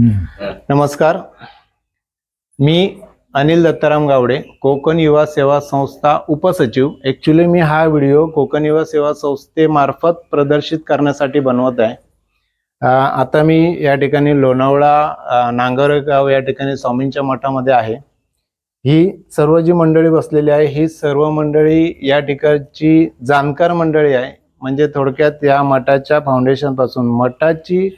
नमस्कार. मी अनिल दत्ताराम गावडे कोकण युवा सेवा संस्था उपसचिव. ॲक्च्युली मी हा व्हिडिओ कोकण युवा सेवा संस्थेमार्फत प्रदर्शित करण्यासाठी बनवत आहे. आता मी या ठिकाणी लोणावळा नांगरगाव या ठिकाणी स्वामींच्या मठामध्ये आहे. ही सर्व जी मंडळी बसलेली आहे ही सर्व मंडळी या ठिकाणची जाणकार मंडळी आहे. म्हणजे थोडक्यात या मठाच्या फाउंडेशनपासून मठाची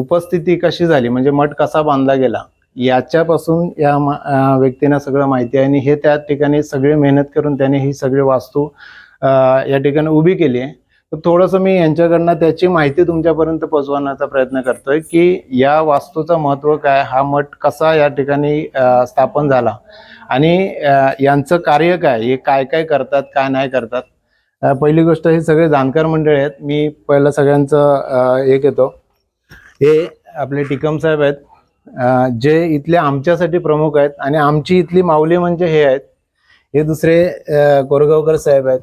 उपस्थिती कशी झाली? म्हणजे मठ कसा बांधला गेला? याच्यापासून या व्यक्तींना सगळं माहिती आहे आणि हे त्या ठिकाणी सगळे मेहनत करून त्याने ही सगळी वास्तू या ठिकाणी उभी केली आहे. तर थोडंसं मी यांच्याकडनं त्याची माहिती तुमच्यापर्यंत पोहोचवण्याचा प्रयत्न करतोय की या वास्तूचं महत्त्व काय? हा मठ कसा या ठिकाणी स्थापन झाला? आणि यांचं कार्य काय? हे काय काय करतात काय नाही करतात? पहिली गोष्ट हे सगळे जाणकार मंडळी आहेत. मी पहिलं सगळ्यांचं एक येतो. हे आपले टिकम साहेब आहेत. जे इथले आमच्यासाठी प्रमुख आहेत आणि आमची इथली माऊली म्हणजे हे आहेत. हे दुसरे कोरगावकर साहेब आहेत.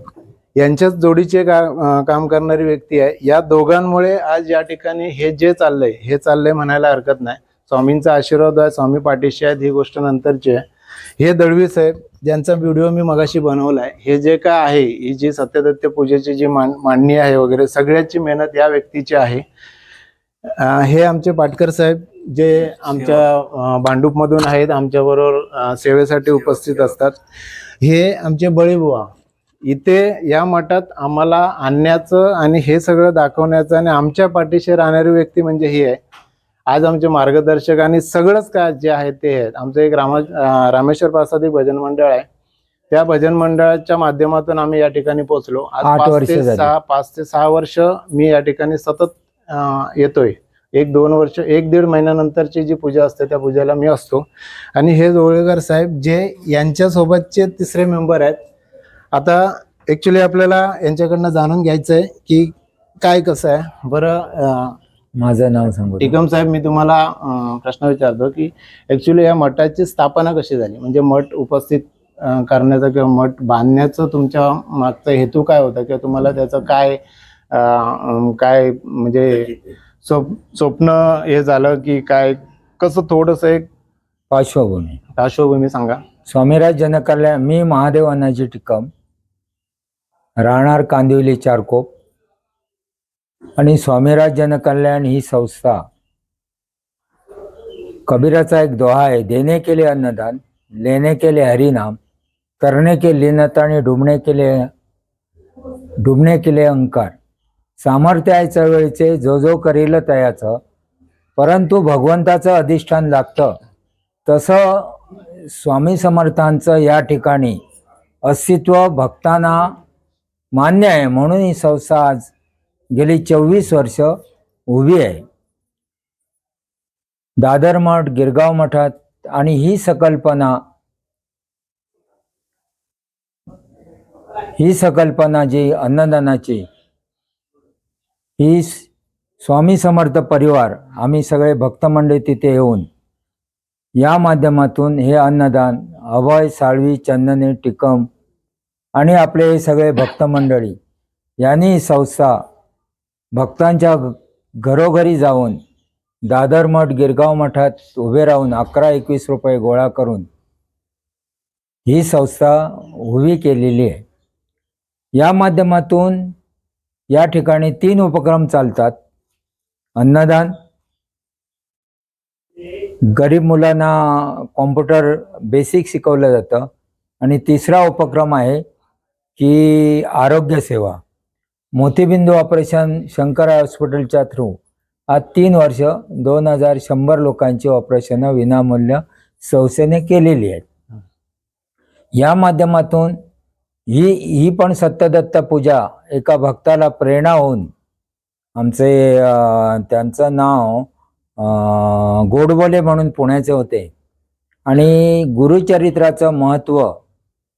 यांच्याच जोडीचे का काम करणारी व्यक्ती आहे. या दोघांमुळे आज या ठिकाणी हे जे चाललंय हे चाललंय म्हणायला हरकत नाही. स्वामींचा आशीर्वाद आहे स्वामी पाठीशी आहेत ही गोष्ट नंतरची आहे. हे दळवी साहेब ज्यांचा व्हिडिओ मी मगाशी बनवलाय हे जे काय आहे ही जी सत्यदत्त पूजेची जी मान मांडणी आहे वगैरे सगळ्याची मेहनत या व्यक्तीची आहे. हे आमचे पाटकर साहेब जे आमच्या भांडूपमधून आहेत आमच्याबरोबर सेवेसाठी उपस्थित असतात. हे आमचे बळीबुवा. इथे या मठात आम्हाला आणण्याचं आणि हे सगळं दाखवण्याचं आणि आमच्या पाठीशी राहणारी व्यक्ती म्हणजे ही आहे. आज आमचे मार्गदर्शक आणि सगळंच काय जे आहे ते आहेत. आमचं एक रामा रामेश्वर प्रासादिक भजन मंडळ आहे. त्या भजन मंडळाच्या माध्यमातून आम्ही या ठिकाणी पोहोचलो. आज पाच वर्ष ते. सहा पाच ते सहा वर्ष मी या ठिकाणी सतत येतोय. एक दोन वर्ष एक दीड महिन्यानंतरची जी पूजा असते त्या पूजेला मी असतो. आणि हे जोळेकर साहेब जे यांच्या सोबतचे तिसरे मेंबर आहेत आता ऍक्च्युली आपल्याला यांच्याकडनं जाणून घ्यायचं आहे की काय कसं आहे. बरं माझं नाव सांगू टिकम साहेब मी तुम्हाला प्रश्न विचारतो की ऍक्च्युली या मठाची स्थापना कशी झाली? म्हणजे मठ उपस्थित करण्याचा किंवा मठ बांधण्याचं तुमच्या मागचा हेतू काय होता? किंवा तुम्हाला त्याचं काय काय म्हणजे स्वप स्वप्न हे झालं की काय कसं थोडंसं एक पार्श्वभूमी. पार्श्वभूमी सांगा. स्वामीराज जनकल्याण मी महादेव अनाजी टिकम राहणार कांदिवली चारकोप आणि स्वामीराज जनकल्याण ही संस्था कबीराचा एक दोहा आहे देणे केले अन्नदान लेणे केले हरिनाम करणे के लीनता आणि डुबणे केले डुबणे केले अंकार. सामर्थ्य आहे चळवळीचे जो जो करील तयाचं. परंतु भगवंताचं अधिष्ठान लागतं. तसं स्वामी समर्थांचं या ठिकाणी अस्तित्व भक्तांना मान्य आहे. म्हणून ही संस्था आज गेली चोवीस वर्ष उभी आहे. दादर मठ गिरगाव मठात आणि ही संकल्पना ही संकल्पना जी अन्नदानाची ही स्वामी समर्थ परिवार आम्ही सगळे भक्तमंडळी तिथे येऊन या माध्यमातून हे अन्नदान अभय साळवी चंदने टिकम आणि आपले हे सगळे भक्तमंडळी यांनी ही संस्था भक्तांच्या घरोघरी जाऊन दादर मठ गिरगाव मठात उभे राहून अकरा एकवीस रुपये गोळा करून ही संस्था उभी केलेली आहे. या माध्यमातून या ठिकाणी तीन उपक्रम चालतात. अन्नदान गरीब मुलांना कॉम्प्युटर बेसिक शिकवलं जातं. आणि तिसरा उपक्रम आहे की आरोग्य सेवा. मोतीबिंदू ऑपरेशन शंकर हॉस्पिटलच्या थ्रू आज तीन वर्ष दोन हजार शंभर लोकांची ऑपरेशनं विनामूल्य संस्थेने केलेली आहेत. या माध्यमातून ही ही पण सत्यदत्त पूजा. एका भक्ताला प्रेरणा होऊन आमचे त्यांचं नाव गोडबोले म्हणून पुण्याचे होते. आणि गुरुचरित्राचं महत्त्व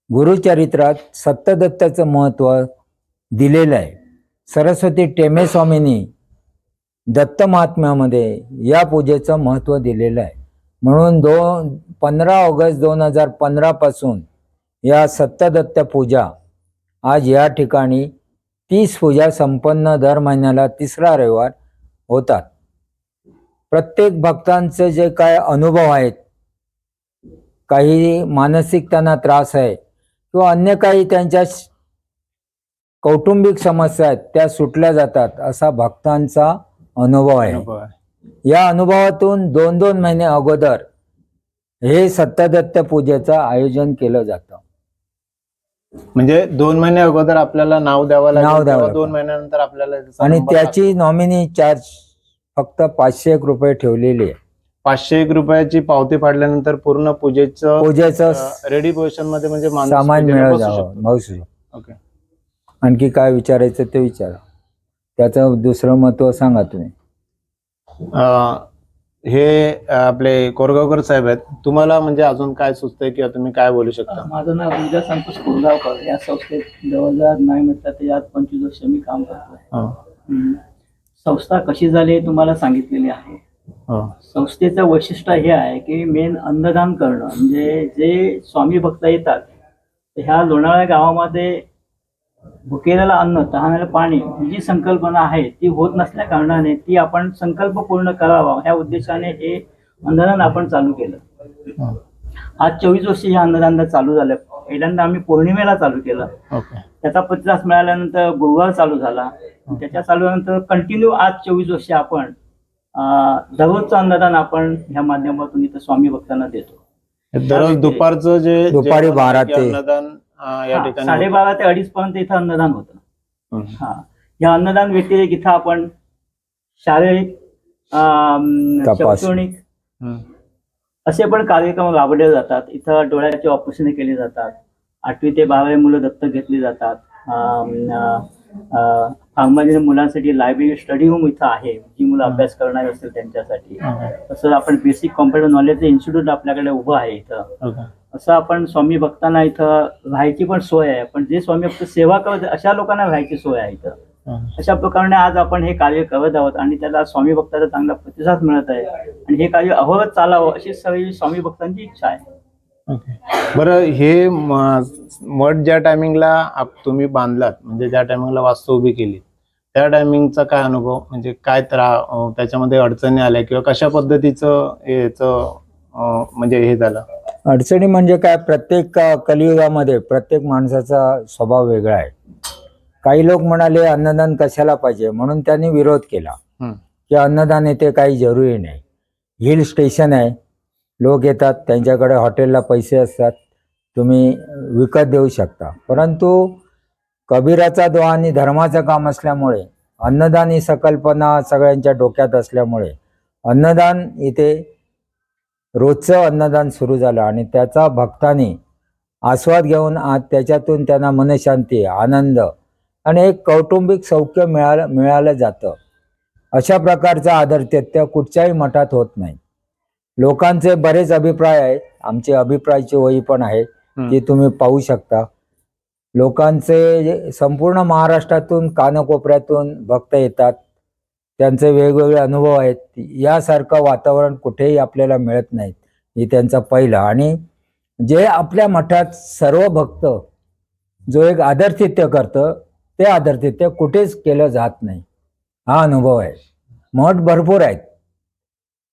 गुरुचरित्रात सत्यदत्ताचं महत्त्व दिलेलं आहे. सरस्वती टेमेस्वामींनी दत्त महात्म्यामध्ये या पूजेचं महत्त्व दिलेलं आहे. म्हणून दोन पंधरा ऑगस्ट दोन हजार पंधरापासून या सत्यदत्त पूजा. आज या ठिकाणी तीस पूजा संपन्न दर महिन्याला तिसरा रविवार होतात. प्रत्येक भक्तांचे जे काय अनुभव आहेत काही मानसिक त्यांना त्रास आहे किंवा अन्य काही त्यांच्या कौटुंबिक समस्या आहेत त्या सुटल्या जातात असा भक्तांचा अनुभव आहे. अनुभव आहे. या अनुभवातून दोन दोन महिने अगोदर हे सत्यदत्त पूजेचं आयोजन केलं जातं. म्हणजे दोन महिने अगोदर आपल्याला नाव द्यावं लागेल नाव द्यावं लागेल. दोन महिन्यानंतर आपल्याला त्याचा आणि नंबर त्याची नॉमिनी चार्ज फक्त पाचशे एक रुपये ठेवलेली आहे पाचशे एक रुपयाची पावती फाडल्यानंतर पूर्ण पूजेचं पूजेचं रेडी पोझिशनमध्ये म्हणजे माणूस सामान पूजेला मिळत बसू जावं शकतो. ओके. आणखी काय विचारायचं ते विचारा त्याचं दुसरं महत्त्व सांगा तुम्ही अं, हे आपले कोरगावकर साहेब आहेत. तुम्हाला म्हणजे अजून काय सुचतंय किंवा तुम्ही काय बोलू शकता? माझं नाव विजय संतोष कुरगावकर. या संस्थेत जवळजवळ नाही म्हटलं तर यात पंचवीस वर्ष मी काम करतोय. हो. संस्था कशी झाली हे तुम्हाला सांगितलेली आहे. संस्थेचं वैशिष्ट्य हे आहे की मेन अन्नदान करणं म्हणजे जे स्वामी भक्त येतात ह्या लोणावळा गावामध्ये भुकेलेला अन्न तहानेला पाणी ही जी संकल्पना आहे ती होत नसल्या कारणाने ती आपण संकल्प पूर्ण करावा ह्या उद्देशाने हे अन्नदान आपण चालू केलं. हो. आज चोवीस वर्ष हे अन्नदान चालू झालं. पहिल्यांदा आम्ही पौर्णिमेला चालू केलं. त्याचा प्रतिसाद मिळाल्यानंतर गुरुवार चालू झाला. त्याच्या चालू झाल्यानंतर कंटिन्यू आज चोवीस वर्षे आपण दररोजचं अन्नदान आपण ह्या माध्यमातून इथं स्वामी भक्तांना देतो. दररोज दुपारचं जे दुपारी बारा ते- या ठिकाणी साडेबारा ते अडीच पर्यंत इथं अन्नदान होतं. हा या अन्नदान व्यतिरिक्त इथं आपण शारीरिक. शैक्षणिक. असे पण कार्यक्रम राबवले जातात इथं डोळ्याची ऑपरेशन केली जातात आठवी ते बारावी मुलं दत्तक घेतली जातात फार्मसी मुलांसाठी लायब्ररी स्टडी रूम इथं आहे जी मुलं अभ्यास करणार असतील त्यांच्यासाठी ओके. तसं आपण बेसिक कॉम्प्युटर नॉलेज इन्स्टिट्यूट आपल्याकडे उभं आहे इथं. असं आपण स्वामी भक्तांना इथं राहायची पण सोय आहे. पण जे स्वामी भक्त सेवा करत अशा लोकांना राहायची सोय आहे इथं. अशा प्रकारे आज आपण हे कार्य करत आहोत आणि त्याला स्वामी भक्ताचा चांगला प्रतिसाद मिळत आहे. आणि हे कार्य अहोरत चालावं अशी सगळी स्वामी भक्तांची इच्छा आहे. बरं हे मठ ज्या टायमिंगला तुम्ही बांधलात म्हणजे ज्या टायमिंगला वास्तू उभी केली त्या टायमिंगचा काय अनुभव? म्हणजे काय त्रा त्याच्यामध्ये अडचणी आल्या किंवा कशा पद्धतीचं याचं म्हणजे हे झालं? अडचणी म्हणजे काय? प्रत्येक कलियुगामध्ये प्रत्येक माणसाचा स्वभाव वेगळा आहे. काही लोक म्हणाले अन्नदान कशाला पाहिजे? म्हणून त्यांनी विरोध केला. की अन्नदान येथे काही जरुरी नाही. हिल स्टेशन आहे. लोक येतात त्यांच्याकडे हॉटेलला पैसे असतात. तुम्ही विकत देऊ शकता. परंतु कबीराचा दो आणि धर्माचं काम असल्यामुळे अन्नदान ही संकल्पना सगळ्यांच्या डोक्यात असल्यामुळे अन्नदान इथे रोजचं अन्नदान सुरू झालं आणि त्याचा भक्तांनी आस्वाद घेऊन आज त्याच्यातून त्यांना मनशांती आनंद आणि एक कौटुंबिक सौख्य मिळालं मिळालं जातं. अशा प्रकारचा आदरतेत्य कुठच्याही मठात होत नाही. लोकांचे बरेच अभिप्राय आहेत. आमची अभिप्रायाची वही पण आहे. ती तुम्ही पाहू शकता. लोकांचे संपूर्ण महाराष्ट्रातून कानकोपऱ्यातून भक्त येतात. त्यांचे वेगवेगळे अनुभव आहेत. यासारखं वातावरण कुठेही आपल्याला मिळत नाहीत हे त्यांचा पहिला. आणि जे आपल्या मठात सर्व भक्त जो एक आदरतिथ्य करतं ते आदरतिथ्य कुठेच केलं जात नाही. हा अनुभव आहे. मठ भरपूर आहेत.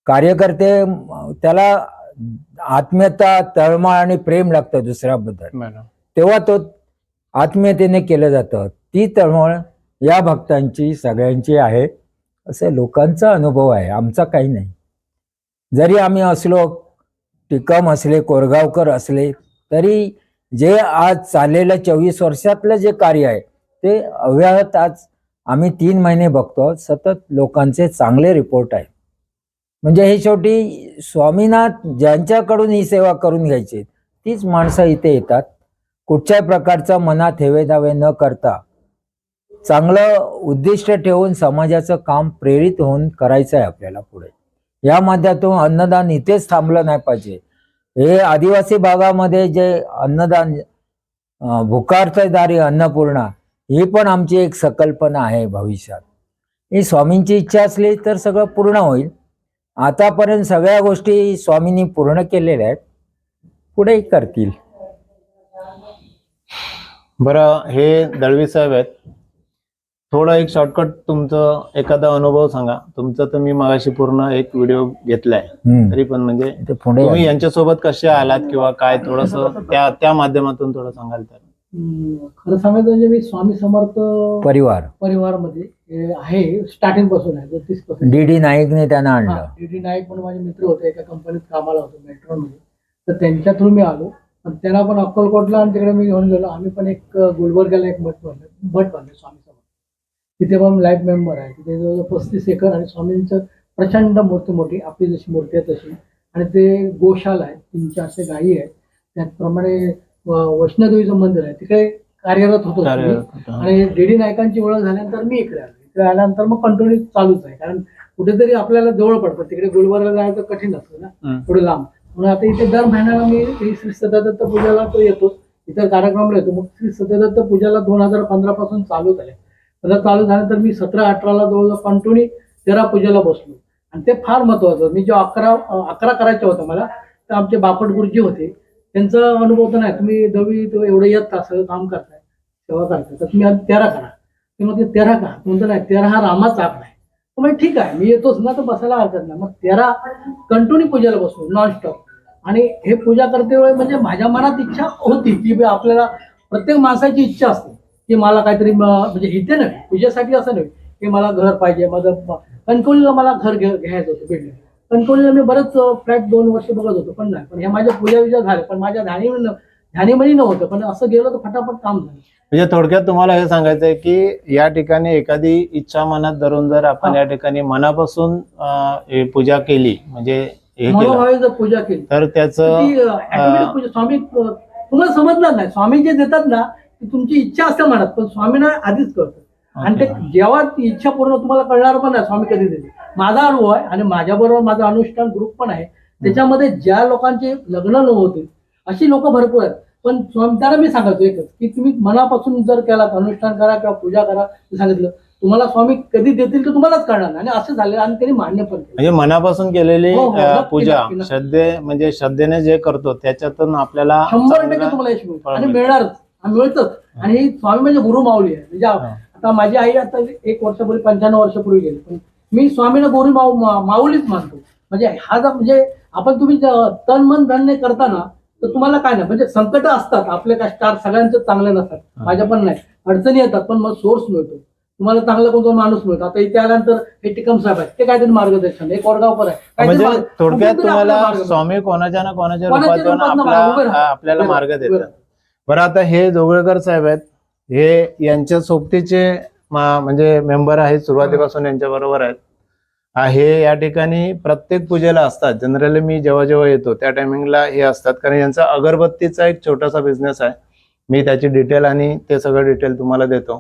कार्यकर्ते त्याला आत्मीयता तळमळ आणि प्रेम लागतं दुसऱ्याबद्दल. तेव्हा तो आत्मीयतेने केलं जातं. ती तळमळ या भक्तांची सगळ्यांची आहे. असं लोकांचा अनुभव आहे आमचा काही नाही. जरी आम्ही असलो टिकम असले कोरगावकर असले तरी जे आज चाललेलं चोवीस वर्षातलं जे कार्य आहे ते अव्याहत आज आम्ही तीन महिने बघतो सतत लोकांचे चांगले रिपोर्ट आहेत म्हणजे हे शेवटी स्वामीनाथ ज्यांच्याकडून ही सेवा करून घ्यायची तीच माणसं इथे येतात. कुठच्याही प्रकारचा मनात हेवेदावे न करता चांगलं उद्दिष्ट ठेवून समाजाचं काम प्रेरित होऊन करायचं आहे आपल्याला पुढे. या माध्यमातून अन्नदान इथेच थांबलं नाही पाहिजे. हे आदिवासी भागामध्ये जे अन्नदान अं, भुकार्थदारी अन्नपूर्णा ही पण आमची एक संकल्पना आहे भविष्यात. ही स्वामींची इच्छा असली तर सगळं पूर्ण होईल. आतापर्यंत सगळ्या गोष्टी स्वामींनी पूर्ण केलेल्या आहेत. पुढेही करतील. बरं हे दळवी साहेब आहेत. थोडं एक शॉर्टकट तुमचं एखादा अनुभव सांगा. तुमचं तर मी मगाशी पूर्ण एक व्हिडिओ घेतलाय. हम्म. तरी पण म्हणजे तुम्ही यांच्यासोबत कसे आलात किंवा काय थोडस त्या त्या माध्यमातून थोडं सांगाल तर? हम्म, खरं सांगायचं म्हणजे मी स्वामी समर्थ परिवार. परिवारमध्ये हे आहे स्टार्टिंगपासून आहे तीसपासून. डी डी नाईकने त्यांना आणलं. डी नाईक म्हणून माझे मित्र होते एका कंपनीत कामाला होतो मेट्रोमध्ये तर त्यांच्या थ्रू मी आलो. पण त्यांना पण अक्कलकोटला आणि तिकडे मी घेऊन गेलो. आम्ही पण एक अं, गुलबर्ग्याला एक मठ बांधलं मठ बांधले स्वामी तिथे पण लाईफ मेंबर आहे. तिथे जवळजवळ पस्तीस एकर आणि स्वामींचं प्रचंड मूर्ती मोठी आपली जशी मूर्ती आहे तशी. आणि ते गोशाला आहे तीन चारशे गायी आहेत. त्याचप्रमाणे वैष्णोदेवीचं मंदिर आहे. तिकडे कार्यरत होतो. आणि डीडी नायकांची ओळख झाल्यानंतर मी इकडे आलो. इकडे आल्यानंतर मग कंटिन्यू चालूच आहे. कारण कुठेतरी आपल्याला जवळ पडतं. तिकडे गुलबर्गा जायचं कठीण असतं ना. थोडं लांब. म्हणून आता इथे दर महिन्याला मी श्री सत्यदत्त पूजाला तो येतो. इतर कार्यक्रमाला येतो. मग श्री सत्यदत्त पूजाला दोन हजार पंधरा पासून चालू झाले आता चालू झाल्यानंतर मी सतरा अठराला जवळजवळ कंटिन्यू तेरा पूजेला बसलो. आणि ते फार महत्वाचं. मी जो अकरा अकरा करायचं होतं मला तर आमचे बापट गुरुजी होते. त्यांचा अनुभव तर नाही. तुम्ही दवी तो एवढं येत असं काम करताय सेवा करताय. तर तुम्ही तेरा करा. ते मग ते तेरा का म्हणतो नाही तेरा हा रामाचा आप नाही तर म्हणजे ठीक आहे मी येतोच ना तर बसायला हरकत नाही. मग तेरा कंटिन्यू पूजेला बसलो नॉनस्टॉप आणि हे पूजा करते वेळी म्हणजे माझ्या मनात इच्छा होती की आपल्याला प्रत्येक माणसाची इच्छा असते. की मला काहीतरी म्हणजे इथे नव्हे पूजेसाठी असं नव्हे की मला घर पाहिजे माझं कणकवलीला मला घर घ्यायचं होतं बिल्डिंग कणकवलीला मी बरंच फ्लॅट दोन वर्ष बघत होतो पण नाही. पण ह्या माझ्या पूजा विजा झाल्या पण माझ्या ध्यानी ध्यानीमध्ये नव्हतं पण असं गेलं तर फटाफट काम झालं. म्हणजे थोडक्यात तुम्हाला हे सांगायचं आहे की या ठिकाणी एखादी इच्छा मनात धरून जर आपण हा. या ठिकाणी मनापासून हे पूजा केली म्हणजे हे केलं मनोभावे जर पूजा केली. तर त्याचं ती, अं, automatic पूजा स्वामी अं, तुम्हाला समजणार नाही. स्वामी जे देतात ना तुमची इच्छा असते मनात पण स्वामींना आधीच कळतं. आणि ते. जेव्हा ती इच्छा पूर्ण तुम्हाला कळणार पण नाही स्वामी कधी देते माझा अनुभव आहे आणि माझ्याबरोबर माझा अनुष्ठान ग्रुप पण आहे. त्याच्यामध्ये ज्या लोकांचे लग्न न होते अशी लोक भरपूर आहेत. पण स्वामी त्याला मी सांगायचो एकच की तुम्ही मनापासून जर केलात अनुष्ठान करा किंवा पूजा करा सांगितलं तुम्हाला स्वामी कधी देतील तर तुम्हालाच कळणार आणि असं झालं आणि त्यांनी मान्य पण केलं. म्हणजे मनापासून केलेली हो, हो, पूजा. श्रद्धे म्हणजे श्रद्धेने जे करतो त्याच्यातून आपल्याला शंभर टक्के तुम्हाला यश मिळतं आणि. मिळणारच. मिळतच आणि स्वामी म्हणजे गुरु माऊली आहे. म्हणजे. आता माझी आई आता एक वर्षापूर्वी पंच्याण्णव वर्षापूर्वी गेली. पण मी स्वामीला गुरु माऊ माऊलीच मानतो. म्हणजे हा जर म्हणजे आपण तुम्ही तन मन धन करताना तर तुम्हाला काय नाही. म्हणजे संकट असतात. आपले काय स्टार सगळ्यांचे चांगले नसतात. माझ्या पण नाही. अडचणी येतात पण मग सोर्स मिळतो. तुम्हाला चांगला कोणता माणूस मिळतो. आता इथे आल्यानंतर हे टिकम साहेब आहेत. ते काहीतरी मार्गदर्शन एक वडगावकर आहे. म्हणजे थोडक्यात तुम्हाला स्वामी कोणाच्या ना कोणाच्या. आपल्याला मार्ग. देतात. बरं आता हे जोगळेकर साहेब आहेत हे यांच्या सोबतीचे म्हणजे मेंबर आहेत सुरुवातीपासून यांच्या बरोबर आहेत. हे या ठिकाणी प्रत्येक पूजेला असतात. जनरली मी जेव्हा जेव्हा येतो त्या टायमिंगला हे असतात. कारण यांचा अगरबत्तीचा एक छोटासा बिझनेस आहे. मी त्याची डिटेल आणि ते सगळं डिटेल तुम्हाला देतो.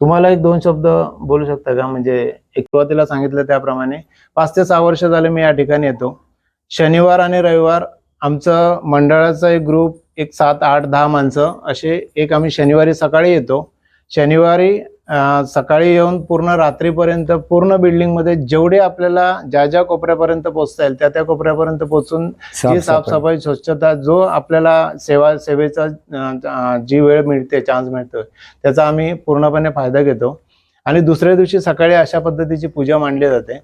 तुम्हाला एक दोन शब्द बोलू शकता का? म्हणजे एक सुरुवातीला सांगितलं त्याप्रमाणे पाच ते सहा वर्ष झाले मी या ठिकाणी येतो. शनिवार आणि रविवार आमचं मंडळाचा एक ग्रुप एक सात आठ दहा माणसं असे एक आम्ही शनिवारी सकाळी येतो. शनिवारी सकाळी येऊन पूर्ण रात्रीपर्यंत पूर्ण बिल्डिंगमध्ये जेवढे आपल्याला ज्या ज्या कोपऱ्यापर्यंत पोहोचता येईल त्या त्या कोपऱ्यापर्यंत पोहोचून जी साफसफाई. स्वच्छता जो आपल्याला सेवा सेवेचा जी वेळ मिळते चान्स मिळतोय त्याचा आम्ही पूर्णपणे फायदा घेतो. आणि दुसऱ्या दिवशी सकाळी अशा पद्धतीची पूजा मांडली जाते.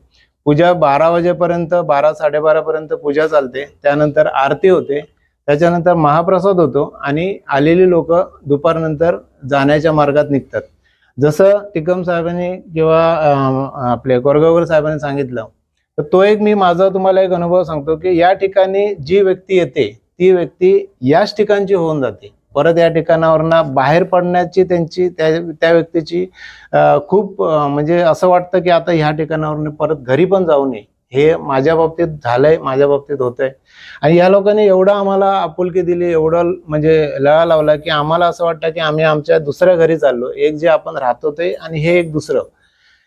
पूजा बारा वाजेपर्यंत बारा साडेबारा पर्यंत पूजा चालते. त्यानंतर आरती होते. त्याच्यानंतर महाप्रसाद होतो आणि आलेली लोक दुपारनंतर जाण्याच्या मार्गात निघतात. जसं टिकम साहेबांनी किंवा आपले कोरगावकर साहेबांनी सांगितलं तर तो एक मी माझा तुम्हाला एक अनुभव सांगतो की या ठिकाणी जी व्यक्ती येते ती व्यक्ती याच ठिकाणची होऊन जाते. परत या ठिकाणावरनं बाहेर पडण्याची त्यांची त्या त्या व्यक्तीची खूप म्हणजे असं वाटतं की आता ह्या ठिकाणावरून परत घरी पण जाऊ नये. हे माझ्या बाबतीत झालंय माझ्या बाबतीत होतंय. आणि या लोकांनी एवढं आम्हाला आपुलकी दिली एवढं म्हणजे लळा लावला की आम्हाला असं वाटतं की आम्ही आमच्या दुसऱ्या घरी चाललो एक जे आपण राहतो ते आणि हे एक दुसरं.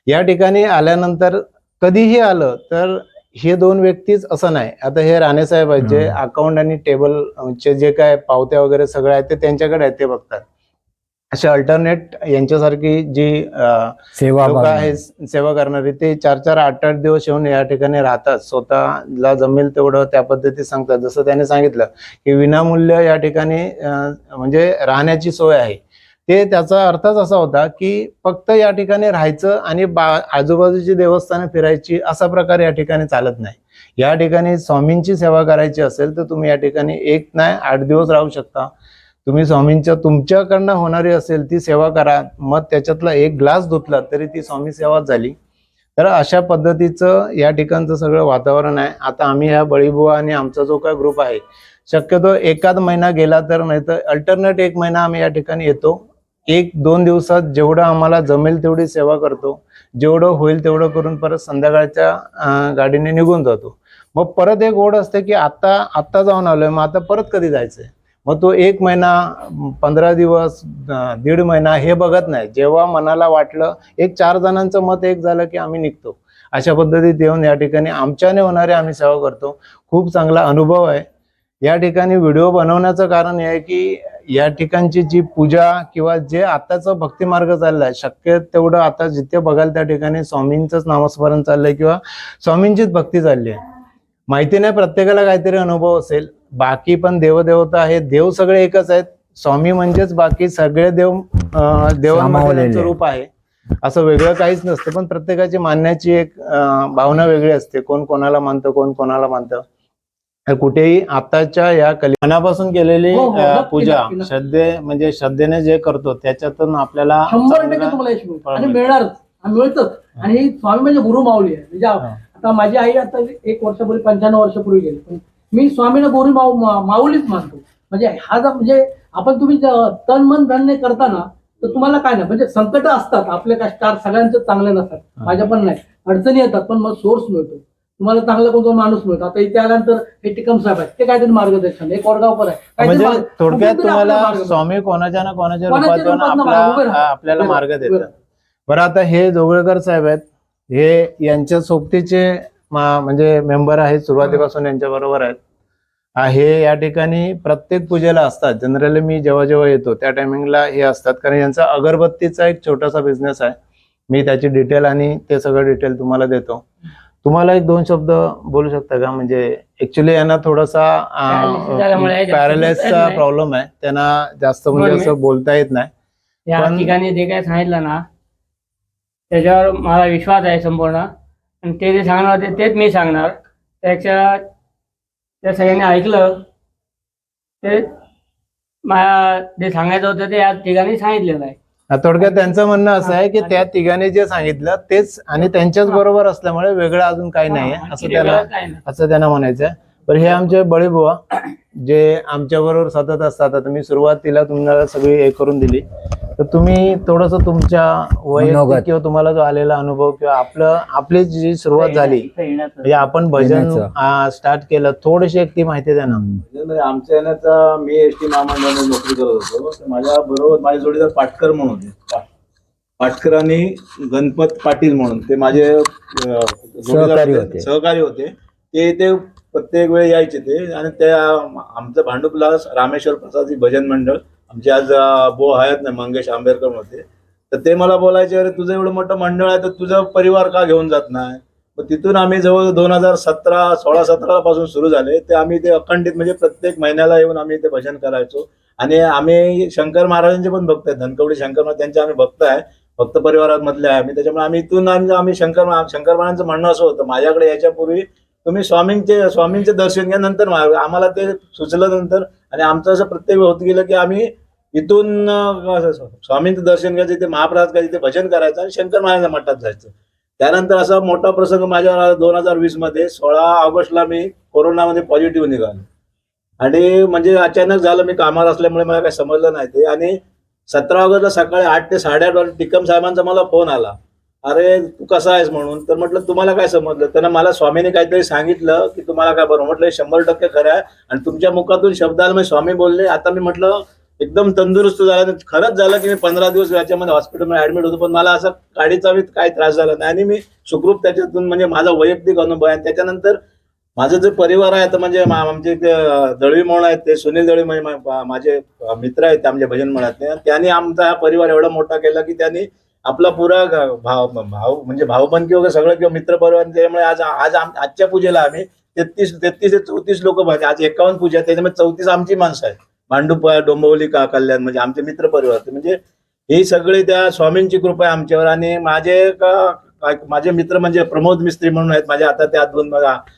या ठिकाणी आल्यानंतर कधीही आलं तर हे दोन व्यक्तीच असं नाही. आता हे राणे साहेब आहेत जे. अकाउंट आणि टेबल चे जे काय पावत्या वगैरे सगळे आहेत ते त्यांच्याकडे आहेत ते बघतात. असे अल्टरनेट यांच्यासारखी जी सेवा. आहेत सेवा करणारी ते चार चार आठ आठ दिवस येऊन या ठिकाणी राहतात. स्वतःला जमेल तेवढं त्या पद्धतीत सांगतात. जसं त्याने सांगितलं की विनामूल्य या ठिकाणी म्हणजे राहण्याची सोय आहे. ते त्याचा अर्थच असा होता की फक्त या ठिकाणी राहायचं आणि बा आजूबाजूची देवस्थानं फिरायची असा प्रकार या ठिकाणी चालत नाही. या ठिकाणी स्वामींची सेवा करायची असेल तर तुम्ही या ठिकाणी एक नाही आठ दिवस राहू शकता. तुम्ही स्वामींच्या तुमच्याकडनं होणारी असेल ती सेवा करा. मग त्याच्यातला एक ग्लास धुतला तरी ती स्वामी सेवाच झाली. तर अशा पद्धतीचं या ठिकाणचं सगळं वातावरण आहे. आता आम्ही ह्या बळीबुवा आणि आमचा जो काय ग्रुप आहे शक्यतो एकाद महिना गेला तर नाही तर अल्टरनेट एक महिना आम्ही या ठिकाणी येतो. एक दोन दिवसात जेवढं आम्हाला जमेल तेवढी सेवा करतो. जेवढं होईल तेवढं करून परत संध्याकाळच्या गाडीने निघून जातो. मग परत एक ओढ असते की आता आत्ता जाऊन आलोय. मग आता परत कधी जायचंय? मग तो एक महिना पंधरा दिवस दीड महिना हे बघत नाही. जेव्हा मनाला वाटलं एक चार जणांचं मत एक झालं की आम्ही निघतो. अशा पद्धतीत येऊन या ठिकाणी आमच्याने होणारे आम्ही सेवा करतो. खूप चांगला अनुभव आहे. या ठिकाणी व्हिडिओ बनवण्याचं कारण हे आहे की या ठिकाणची जी पूजा किंवा जे आताचा भक्ती मार्ग आहे शक्य तेवढं आता जिथे बघाल त्या ठिकाणी स्वामींचंच नामस्मरण चाललंय किंवा स्वामींचीच भक्ती चालली आहे. माहिती नाही प्रत्येकाला काहीतरी अनुभव असेल. बाकी पण देवदेवता आहेत. देव सगळे एकच आहेत. स्वामी म्हणजेच बाकी सगळे देव. त्यांचं रूप आहे. असं वेगळं काहीच नसतं. पण प्रत्येकाची मानण्याची एक भावना वेगळी असते. कोण कोणाला मानतं कोण कोणाला मानतं. तर कुठेही आताच्या या कली मनापासून केलेली हो, हो, पूजा. श्रद्धे म्हणजे श्रद्धेने जे करतो त्याच्यातून आपल्याला आणि मिळतच. आणि स्वामी म्हणजे गुरु माऊली आहे. म्हणजे आता माझी आई आता एक वर्षापूर्वी पंच्याण्णव वर्षापूर्वी गेली. मी स्वामीला गुरु माऊ माऊलीच मानतो. म्हणजे हा जर म्हणजे आपण तुम्ही तन मन धन्य करताना तर तुम्हाला काय नाही. म्हणजे संकट असतात. आपले काय स्टार सगळ्यांचं चांगले नसतात. माझ्या पण नाही. अडचणी येतात पण मग सोर्स मिळतो. तुम्हाला चांगला कोणता माणूस मिळतो. आता इथे आल्यानंतर हे टिकम साहेब आहेत. ते काहीतरी मार्गदर्शन. एक वडगावकर आहे. म्हणजे थोडक्यात तुम्हाला. स्वामी कोणाच्या ना कोणाच्या रूपातून राहतात. आपल्याला मार्ग. देतात. बरं आता हे जोगळेकर साहेब आहेत. हे यांच्या सोबतीचे म्हणजे मेंबर आहेत. सुरुवातीपासून यांच्या बरोबर आहेत. हे या ठिकाणी प्रत्येक पूजेला असतात. जनरली मी जेव्हा जेव्हा येतो त्या टायमिंगला हे असतात. कारण यांचा अगरबत्तीचा एक छोटासा बिझनेस आहे. मी त्याची डिटेल आणि ते सगळं डिटेल तुम्हाला देतो. तुम्हाला एक दोन शब्द बोलू शकता का? म्हणजे ऍक्च्युली यांना थोडासा नाही. प्रॉब्लेम आहे. त्यांना जास्त म्हणजे असं बोलता येत नाही. या ठिकाणी जे काय सांगितलं ना त्याच्यावर मला विश्वास आहे संपूर्ण. आणि ते जे सांगणार होते तेच मी सांगणार. त्याच्या त्या सगळ्यांनी ऐकलं. ते जे सांगायचं होतं ते या ठिकाणी सांगितलेलं आहे. थोडक्यात त्यांचं म्हणणं असं आहे की त्या तिघांनी जे सांगितलं तेच आणि त्यांच्याच बरोबर असल्यामुळे वेगळं अजून काही नाहीये हा, असं वेगळं काही नाही. असं त्यांना म्हणायचं आहे. पण हे आमचे बळीबुवा जे आमच्या बरोबर सतत असतात आता मी सुरुवातीला तुम्हाला सगळी हे करून दिली. तर तुम्ही थोडस तुमच्या वैयक्तिक. किंवा तुम्हाला जो आलेला अनुभव किंवा आपलं आपली जी सुरुवात झाली. म्हणजे आपण भजन. स्टार्ट केलं. थोडीशी एक ती माहिती द्या ना. म्हणजे आमच्या येण्याचा मी एस टी महामंडळामध्ये नोकरी करत होतो. तर माझ्या बरोबर माझे जोडीदार पाटकर म्हणून होते. पाटकर आणि गणपत पाटील म्हणून. ते माझे सहकारी होते. सहकारी होते. ते ते प्रत्येक वेळ यायचे ते. आणि त्या आमचं भांडुपला रामेश्वर प्रसाद भजन मंडळ आमचे आज बो आहेत ना मंगेश आंबेडकर होते तर ते मला बोलायचे अरे तुझं एवढं मोठं मंडळ आहे तर तुझा परिवार का घेऊन जात नाही? मग तिथून आम्ही जवळ दोन हजार सतरा सोळा सतरा पासून सुरू झाले. ते आम्ही ते अखंडित म्हणजे प्रत्येक महिन्याला येऊन आम्ही ते भजन करायचो. आणि आम्ही शंकर महाराजांचे पण भक्त आहेत. धनकवडी शंकर महाराज त्यांचे आम्ही भक्त आहे. भक्त परिवारामधले आहे आम्ही. त्याच्यामुळे आम्ही इथून आम्ही आम्ही शंकर शंकर महाराजांचं म्हणणं असं होतं. माझ्याकडे याच्यापूर्वी तुम्ही स्वामींचे स्वामींचे दर्शन घ्या नंतर आम्हाला ते सुचलं नंतर आणि आमचं असं प्रत्येक होत गेलं की आम्ही इथून असं स्वामींचं दर्शन घ्यायचं इथे महाप्रसाद घ्यायचं इथे भजन करायचं आणि शंकर महाराजांच्या मठात जायचं. त्यानंतर असा मोठा प्रसंग माझ्या दोन हजार वीसमध्ये सोळा ऑगस्टला मी कोरोनामध्ये पॉझिटिव्ह निघालो. आणि म्हणजे अचानक झालं मी कामावर असल्यामुळे मला काही समजलं नाही ते. आणि सतरा ऑगस्टला सकाळी आठ ते साडेआठ वाजता टिकम साहेबांचा मला फोन आला. अरे तू कसा आहेस म्हणून? तर म्हटलं तुम्हाला काय समजलं? त्यांना मला स्वामीने काहीतरी सांगितलं की तुम्हाला काय बरं? म्हटलं हे शंभर टक्के खरं आहे. आणि तुमच्या मुखातून शब्दाला मी स्वामी बोलले. आता मी म्हटलं एकदम तंदुरुस्त झाला. खरंच झालं की मी पंधरा दिवस याच्यामध्ये हॉस्पिटलमध्ये ऍडमिट होतो. पण मला असं गाडीचा मी काय त्रास झाला नाही. आणि मी सुखरूप त्याच्यातून म्हणजे माझा वैयक्तिक अनुभव आहे. त्याच्यानंतर माझं जे परिवार आहे तर म्हणजे आमचे दळवी म्हणून आहेत ते सुनील दळवी म्हणजे माझे मित्र आहेत आमच्या म्हणजे भजन म्हणत त्यांनी आमचा हा परिवार एवढा मोठा केला की त्यांनी आपला पुरा भाव भाव म्हणजे भावबंदी वगैरे सगळं किंवा मित्र परिवार त्याच्यामुळे आज आज आम- आजच्या पूजेला आम्ही तेहतीस तेहतीस ते चौतीस लोक म्हणजे आज एकावन्न पूजा आहेत, त्याच्यामुळे चौतीस आमची माणसं आहेत. भांडूप डोंबवली का कल्याण म्हणजे आमचे मित्र परिवार म्हणजे ही सगळी त्या स्वामींची कृपा आहे आमच्यावर. आणि माझे का- माझे मित्र म्हणजे प्रमोद मिस्त्री म्हणून आहेत. माझ्या आता त्या दोन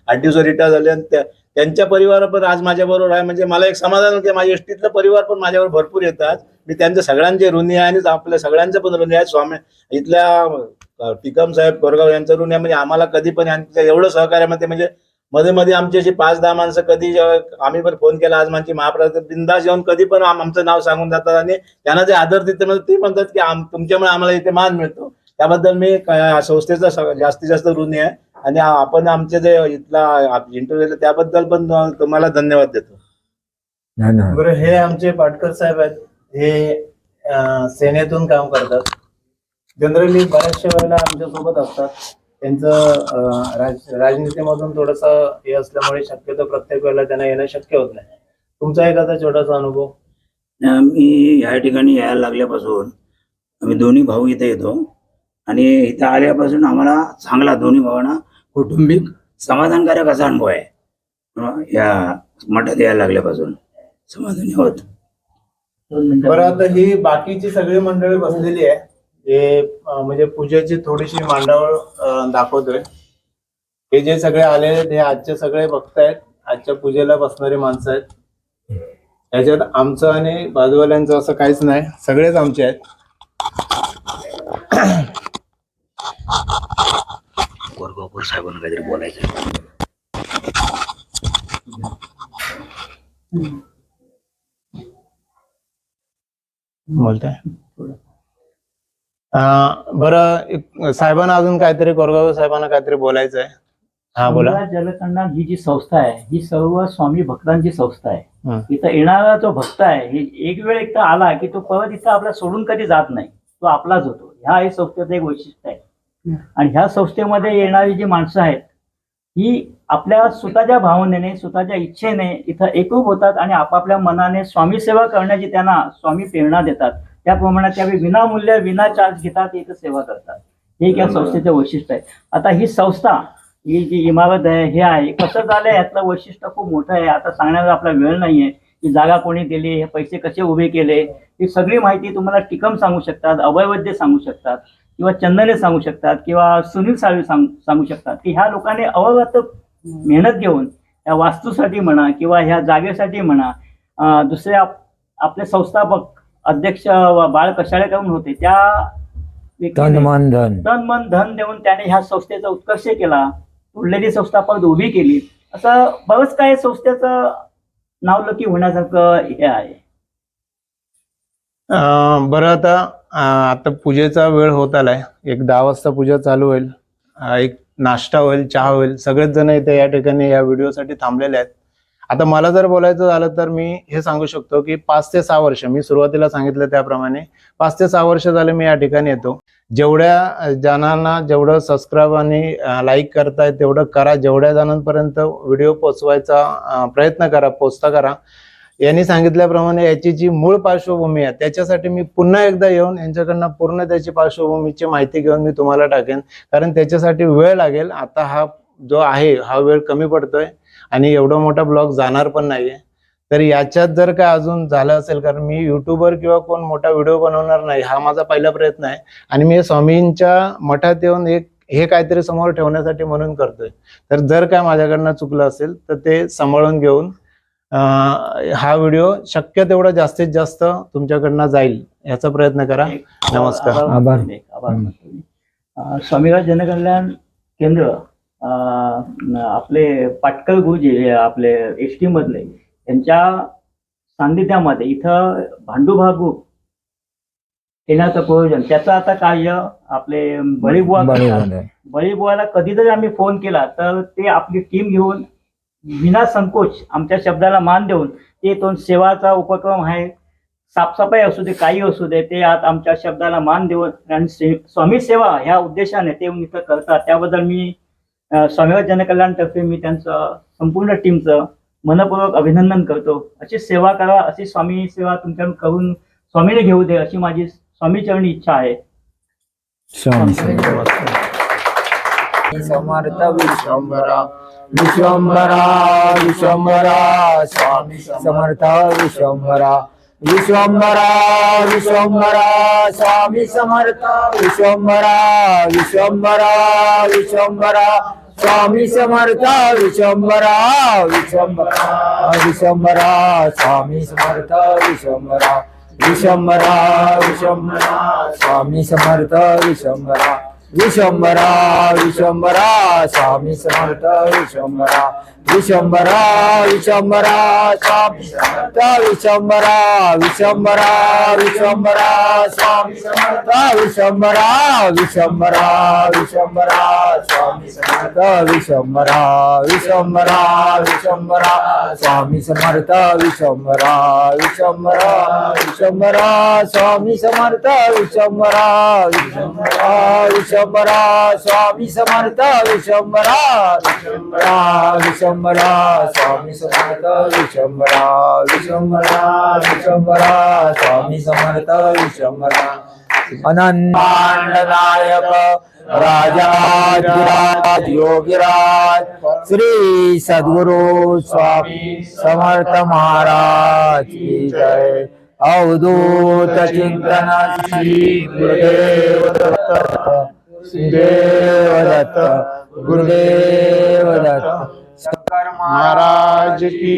आठ दिवस रिटायर झाले आणि त्या- त्यांच्या परिवार पण आज माझ्या बरोबर आहे. म्हणजे मला एक समाधान होते. माझ्या एसटीतलं परिवार पण माझ्यावर भरपूर येतात. मी त्यांचे सगळ्यांचे ऋणी आहे आणि आपल्या सगळ्यांचे पण ऋणी आहे. स्वामी इथल्या टिकम साहेब कोरगाव यांचं ऋण आहे. म्हणजे आम्हाला कधी पण यांचं एवढं सहकार्यामध्ये म्हणजे मध्ये मध्ये आमची अशी पाच दहा माणसं कधी आम्ही पण फोन केला. आज माझी महाप्रसाद बिंदास येऊन कधी पण आम- आमचं नाव सांगून जातात आणि त्यांना जे आदर देते म्हणजे ते म्हणतात की आम- तुमच्यामुळे आम्हाला इथे मान मिळतो. त्याबद्दल मी संस्थेचा जास्तीत जास्त ऋणी आहे. आणि आपण आमचे जे इथला इंटरव्ह्यू त्याबद्दल पण तुम्हाला धन्यवाद देतो. बरं हे आमचे पाटकर साहेब आहेत. हे सेनेतून काम करतात. जनरली बऱ्याचशा वेळेला आमच्यासोबत असतात. त्यांचं राज राजनीतीमधून थोडस हे असल्यामुळे शक्यतो प्रत्येक वेळेला त्यांना येणं शक्य होत नाही. तुमचा एखादा छोटासा अनुभव? मी या ठिकाणी यायला लागल्यापासून आम्ही दोन्ही भाऊ इथे येतो. आणि इथं आल्यापासून आम्हाला चांगला दोन्ही भावांना कौटुंबिक समाधानकारक असा अनुभव आहे. या मठात यायला लागल्यापासून समाधानी होत बरं आता ही बाकीची सगळी मंडळी बसलेली आहे जे अं, म्हणजे पूजेची थोडीशी मांडावळ दाखवतोय. हे जे सगळे आलेले आहेत हे आजचे सगळे भक्त आहेत आजच्या पूजेला बसणारी माणसं आहेत. याच्यात आमचं आणि बाजूवाल्यांचं असं काहीच नाही सगळेच आमचे आहेत. साहेबांना काहीतरी बोलायचं बोलताय. अं, बरं एक- साहेबांना अजून काहीतरी कोरगाव साहेबांना काहीतरी बोलायचं आहे हा बोला. जलकंडा ही जी संस्था आहे ही सर्व स्वामी भक्तांची संस्था आहे. हं. इथं येणारा जो भक्त आहे हे एक वेळ एकदा आला की तो परत इथं आपला सोडून कधी जात नाही. तो आपलाच होतो. ह्या हे संस्थेचं एक वैशिष्ट्य आहे. आणि ह्या संस्थेमध्ये येणारी जी माणसं आहेत ही आपल्या स्वतःच्या भावनेने स्वतःच्या इच्छेने इथं एकरूप होतात आणि आपापल्या मनाने स्वामी सेवा करण्याची त्यांना स्वामी प्रेरणा देतात. त्याप्रमाणे त्यावेळी विनामूल्य विना चार्ज घेतात इथं सेवा करतात. हे एक या संस्थेचं वैशिष्ट्य आहे. आता ही संस्था ही जी इमारत आहे हे आहे. कसं झालंय यातलं वैशिष्ट्य खूप मोठं आहे. आता सांगण्याचा आपला वेळ नाहीये. की जागा कोणी दिली हे पैसे कसे उभे केले ही सगळी माहिती तुम्हाला टिकम सांगू शकतात अभयवैद्य सांगू शकतात. किंवा चंदने सांगू शकतात किंवा सुनील साळवी सांग सांगू शकतात की ह्या लोकांनी अवगत मेहनत घेऊन या वास्तूसाठी म्हणा किंवा ह्या जागेसाठी म्हणा दुसरे आप- आपले संस्थापक अध्यक्ष व बाळ कशाळेकडून होते त्या तन मन धन. तन मन धन देऊन त्याने ह्या संस्थेचा उत्कर्ष केला उरलेली संस्था परत उभी केली. असं बरंच काय संस्थेचं नावलौकिक होण्यासारखं हे आहे. बरं आता आता पूजेचा वेळ होत आलाय. एक दहा वाजता पूजा चालू होईल. एक नाश्ता होईल चहा होईल. सगळेच जण इथे या ठिकाणी या व्हिडिओसाठी थांबलेले आहेत. आता मला जर बोलायचं झालं तर मी हे सांगू शकतो की पाच ते सहा वर्ष मी सुरुवातीला सांगितलं त्याप्रमाणे पाच ते सहा वर्ष झाले मी या ठिकाणी येतो. जेवढ्या जणांना जेवढं सबस्क्राईब आणि लाईक करताय तेवढं करा. जेवढ्या जणांपर्यंत व्हिडिओ पोचवायचा प्रयत्न करा पोचता करा. यांनी सांगितल्याप्रमाणे याची जी मूळ पार्श्वभूमी आहे त्याच्यासाठी मी पुन्हा एकदा येऊन यांच्याकडनं पूर्ण त्याची पार्श्वभूमीची माहिती घेऊन मी तुम्हाला टाकेन. कारण त्याच्यासाठी वेळ लागेल. आता हा जो आहे हा वेळ कमी पडतोय आणि एवढा मोठा ब्लॉग जाणार पण नाहीये. तर याच्यात जर काय अजून झालं असेल कारण मी युट्यूबर किंवा कोण मोठा व्हिडिओ बनवणार नाही हा माझा पहिला प्रयत्न आहे. आणि मी स्वामींच्या मठात येऊन एक हे काहीतरी समोर ठेवण्यासाठी म्हणून करतोय. तर जर काय माझ्याकडनं चुकलं असेल तर ते सांभाळून घेऊन हा व्हिडिओ शक्य तेवढा जास्तीत जास्त तुमच्याकडनं जाईल याचा प्रयत्न करा. नमस्कार. आभार. आभार. मानतो मी, स्वामीराज जनकल्याण केंद्र आपले पाटकर गुरुजी आपले एस टी मधले यांच्या सान्निध्यामध्ये इथं भांडुभा ग्रुप येण्याचं प्रयोजन त्याचं आता कार्य आपले बळीबुवा बळीबुवाला कधी जरी आम्ही फोन केला तर ते आपली टीम घेऊन विना संकोच आमच्या शब्दाला मान देऊन ते दोन सेवाचा उपक्रम आहे. साफसफाई असू दे काही असू दे ते आज आमच्या शब्दाला मान देऊन आणि से- स्वामी सेवा ह्या उद्देशाने ते इथं करतात. त्याबद्दल मी स्वामी जनकल्याणतर्फे मी त्यांचं संपूर्ण टीमचं मनपूर्वक अभिनंदन करतो. अशी सेवा करा अशी स्वामी सेवा तुमच्याकडून करून स्वामीने घेऊ दे अशी माझी स्वामीचरणी इच्छा आहे. स्वामी समर्थ विश्वंभरा विश्वंभरा विश्वंभरा स्वामी समर्थ विश्वंभरा विश्वंभरा विश्वंभरा स्वामी समर्थ. विश्वंभरा विश्वंभरा विश्वंभरा स्वामी समर्थ विश्वंभरा विश्वंभरा विश्वंभरा स्वामी समर्थ विश्वंभरा विश्वंभरा विश्वंभरा स्वामी समर्थ विश्वंभरा विश्वंभरा विश्वंभरा स्वामी समर्थ विश्वंभरा विश्वंभरा विश्वंभरा स्वामी समर्थ विश्वंभरा विश्वंभरा विश्वंभरा स्वामी समर्थ विश्वंभरा विश्वंभरा विश्वंभरा स्वामी समर्थ विश्वंभरा विश्वंभरा विश्वंभरा स्वामी समर्थ विश्वंभरा विश्वंभरा विश्वंभरा स्वामी समर्थ विश्वंभरा विश्वंभरा विश्वंभरा स्वामी समर्थ विश्वंभरा विश्वंभरा विश्वंभरा स्वामी समर्थ विशंबरा विश्वंभरा विश्वंभरा स्वामी समर्थ विशंबरा अनंतांडनायक राजाधिराज योगीराज, श्री सद्गुरु स्वामी समर्थ महाराज की जय। अवधूत चिंतन श्री गुरुदेव दत्त गुरुदेव दत्त गुरुदेव दत्त। शंकर महाराज की